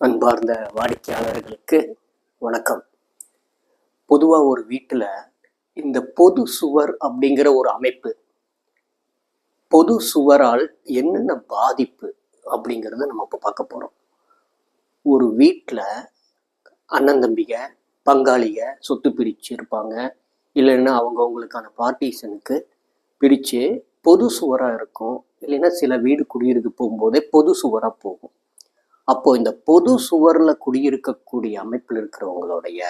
அன்பார்ந்த வாடிக்கையாளர்களுக்கு வணக்கம். பொதுவாக ஒரு வீட்டில் இந்த பொது சுவர் அப்படிங்கிற ஒரு அமைப்பு பொது சுவரால் என்னென்ன பாதிப்பு அப்படிங்கிறத நம்ம இப்போ பார்க்க போகிறோம் ஒரு வீட்டில் அண்ணன் தம்பிக பங்காளிக சொத்து பிரித்து இருப்பாங்க. இல்லைன்னா அவங்கவுங்களுக்கான பார்ட்டிஷனுக்கு பிரித்து பொது சுவராக இருக்கும். இல்லைன்னா சில வீடு குடியிருக்கு போகும்போதே பொது சுவராக போகும். அப்போ இந்த பொது சுவர்ல குடியிருக்கக்கூடிய அமைப்பில் இருக்கிறவங்களுடைய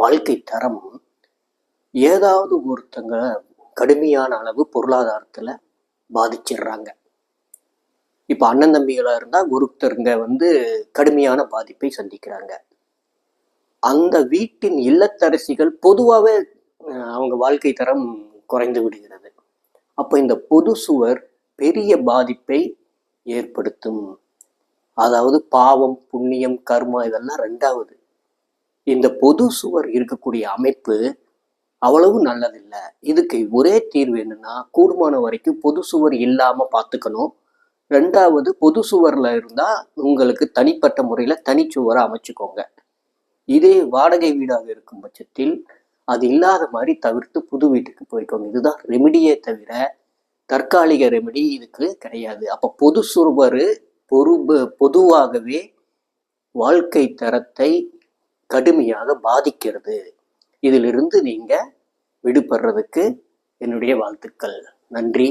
வாழ்க்கை தரம் ஏதாவது ஒருத்தங்க கடுமையான அளவு பொருளாதாரத்துல பாதிச்சிடுறாங்க. இப்போ அண்ணன் தம்பிகளா இருந்தா ஒருத்தருங்க வந்து கடுமையான பாதிப்பை சந்திக்கிறாங்க. அந்த வீட்டின் இல்லத்தரசிகள் பொதுவாகவே அவங்க வாழ்க்கை தரம் குறைந்து விடுகிறது. அப்போ இந்த பொது சுவர் பெரிய பாதிப்பை ஏற்படுத்தும் அதாவது பாவம் புண்ணியம் கர்மா இதெல்லாம் ரெண்டாவது. இந்த பொது சுவர் இருக்கக்கூடிய அமைப்பு அவ்வளவு நல்லதில்லை. இதுக்கு ஒரே தீர்வு என்னன்னா கூடுமான வரைக்கும் பொது சுவர் இல்லாம பார்த்துக்கணும். ரெண்டாவது பொது சுவர்ல இருந்தா உங்களுக்கு தனிப்பட்ட முறையில தனிச்சுவரை அமைச்சுக்கோங்க. இதே வாடகை வீடாக இருக்கும் பட்சத்தில் அது இல்லாத மாதிரி தவிர்த்து புது வீட்டுக்கு போய்க்கோங்க. இதுதான் ரெமிடியே தவிர தற்காலிக ரெமிடி இதுக்கு கிடையாது. அப்ப பொது சுவர் பொறுப்பு பொதுவாகவே வாழ்க்கை தரத்தை கடுமையாக பாதிக்கிறது. இதிலிருந்து நீங்க விடுபடுறதுக்கு என்னுடைய வாழ்த்துக்கள். நன்றி.